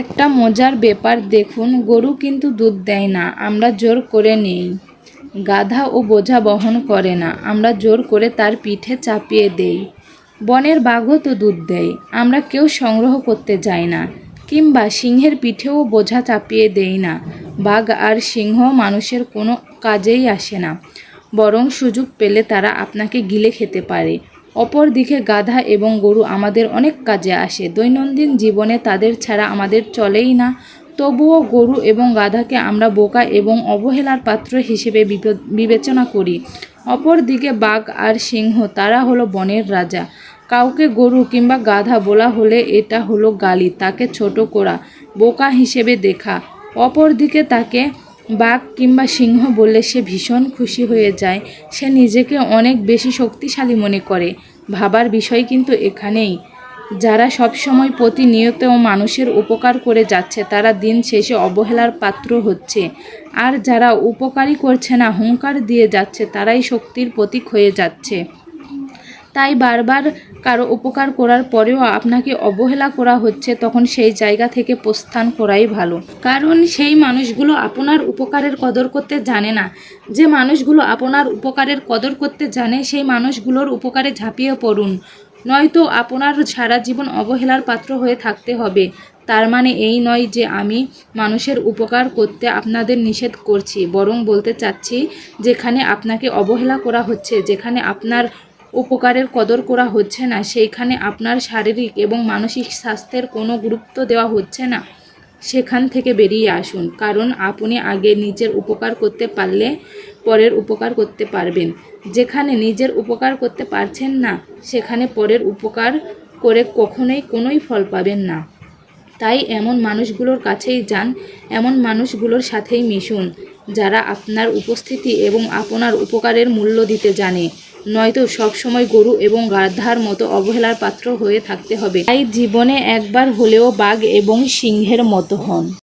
একটা মজার ব্যাপার দেখুন, গরু কিন্তু দুধ দেয় না, আমরা জোর করে নেই। গাধা ও বোঝা বহন করে না, আমরা জোর করে তার পিঠে চাপিয়ে দেই। বনের বাঘও তো দুধ দেয়, আমরা কেউ সংগ্রহ করতে যাই না, কিংবা সিংহের পিঠেও বোঝা চাপিয়ে দেই না। বাঘ আর সিংহ মানুষের কোনো কাজেই আসে না, বরং সুযোগ পেলে তারা আপনাকে গিলে খেতে পারে। অপরদিকে গাধা এবং গরু আমাদের অনেক কাজে আসে। দৈনন্দিন জীবনে তাদের ছাড়া আমাদের চলেই না। তবুও গরু এবং গাধাকে আমরা বোকা এবং অবহেলার পাত্র হিসেবে বিবেচনা করি। অপরদিকে বাঘ আর সিংহ, তারা হলো বনের রাজা। কাউকে গরু কিংবা গাধা বলা হলে এটা হলো গালি, তাকে ছোট করা, বোকা হিসেবে দেখা। অপরদিকে তাকে বাঘ কিংবা সিংহ বললে সে ভীষণ খুশি হয়ে যায়। সে নিজেকে অনেক বেশি শক্তিশালী মনে করে। ভাবার বিষয় কিন্তু এখানেই। যারা সবসময় প্রতিনিয়ত মানুষের উপকার করে যাচ্ছে, তারা দিন শেষে অবহেলার পাত্র হচ্ছে। আর যারা উপকারই করছে না, হুঙ্কার দিয়ে যাচ্ছে, তারাই শক্তির প্রতীক হয়ে যাচ্ছে। তাই বারবার কারও উপকার করার পরেও আপনাকে অবহেলা করা হচ্ছে, তখন সেই জায়গা থেকে প্রস্থান করাই ভালো। কারণ সেই মানুষগুলো আপনার উপকারের কদর করতে জানে না। যে মানুষগুলো আপনার উপকারের কদর করতে জানে, সেই মানুষগুলোর উপকারে ঝাঁপিয়ে পড়ুন। নয়তো আপনার সারা জীবন অবহেলার পাত্র হয়ে থাকতে হবে। তার মানে এই নয় যে আমি মানুষের উপকার করতে আপনাদের নিষেধ করছি, বরং বলতে চাচ্ছি, যেখানে আপনাকে অবহেলা করা হচ্ছে, যেখানে আপনার উপকারের কদর করা হচ্ছে না। সেইখানে আপনার শারীরিক এবং মানসিক স্বাস্থ্যের কোনো গুরুত্ব দেওয়া হচ্ছে না। সেখান থেকে বেরিয়ে আসুন, কারণ আপনি আগে নিজের উপকার করতে পারলে পরের উপকার করতে পারবেন। যেখানে নিজের উপকার করতে পারছেন না, সেখানে পরের উপকার করে কখনোই কোনোই ফল পাবেন না। তাই এমন মানুষগুলোর কাছেই যান, এমন মানুষগুলোর সাথেই মিশুন, যারা আপনার উপস্থিতি এবং আপনার উপকারের মূল্য দিতে জানে। নয়তো সবসময় গরু এবং গাধার মতো অবহেলার পাত্র হয়ে থাকতে হবে। তাই জীবনে একবার হলেও বাঘ এবং সিংহের মতো হন।